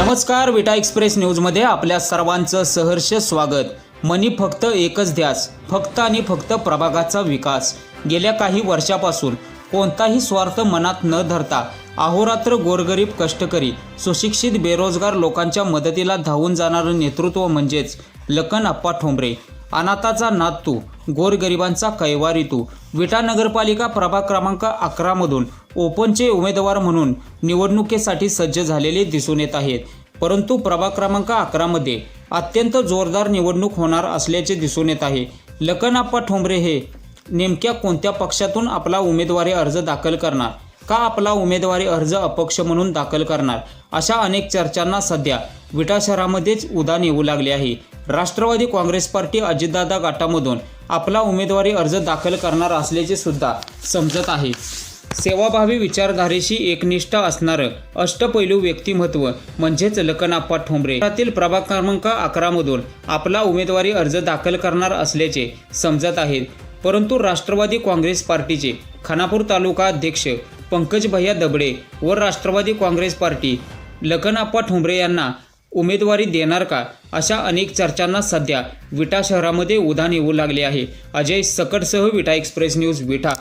नमस्कार विटा एक्सप्रेस न्यूजमध्ये आपल्या सर्वांचं सहर्ष स्वागत. मनी फक्त एकच ध्यास फक्त आणि फक्त प्रभागाचा विकास. गेल्या काही वर्षापासून कोणताही स्वार्थ मनात न धरता अहोरात्र गोरगरीब कष्टकरी सुशिक्षित बेरोजगार लोकांच्या मदतीला धावून जाणारं नेतृत्व म्हणजेच लखन अप्पा ठोंबरे. अनाथाचा नाद तू गोरगरिबांचा कैवारी तू. विटा नगरपालिका प्रभाग क्रमांक अकरामधून ओपनचे उमेदवार म्हणून निवडणुकीसाठी सज्ज झालेले दिसून येत आहेत. परंतु प्रभाग क्रमांक अकरामध्ये अत्यंत जोरदार निवडणूक होणार असल्याचे दिसून येत आहे. लकनाप्पा ठोंबरे हे नेमक्या कोणत्या पक्षातून आपला उमेदवारी अर्ज दाखल करणार? का आपला उमेदवारी अर्ज अपक्ष म्हणून दाखल करणार? अशा अनेक चर्चांना सध्या विटा शहरामध्येच उदान येऊ लागले आहे. राष्ट्रवादी काँग्रेस पार्टी अजितदादा गटामधून आपला उमेदवारी अर्ज दाखल करणार असल्याचे सुद्धा समजत आहे. सेवाभावी विचारधारेशी एकनिष्ठ असणारं अष्टपैलू व्यक्तिमत्व म्हणजेच लकनाप्पा ठोंबरे. यातील प्रभाग क्रमांक अकरामधून आपला उमेदवारी अर्ज दाखल करणार असल्याचे समजत आहेत. परंतु राष्ट्रवादी काँग्रेस पार्टीचे खानापूर तालुका अध्यक्ष पंकज भैया दबडे व राष्ट्रवादी काँग्रेस पार्टी लखनाप्पा ठोंबरे यांना उमेदवारी देणार का? अशा अनेक चर्चांना सध्या विटा शहरामध्ये उधाण येऊ लागले आहे. अजय सकटसह विटा एक्सप्रेस न्यूज विटा.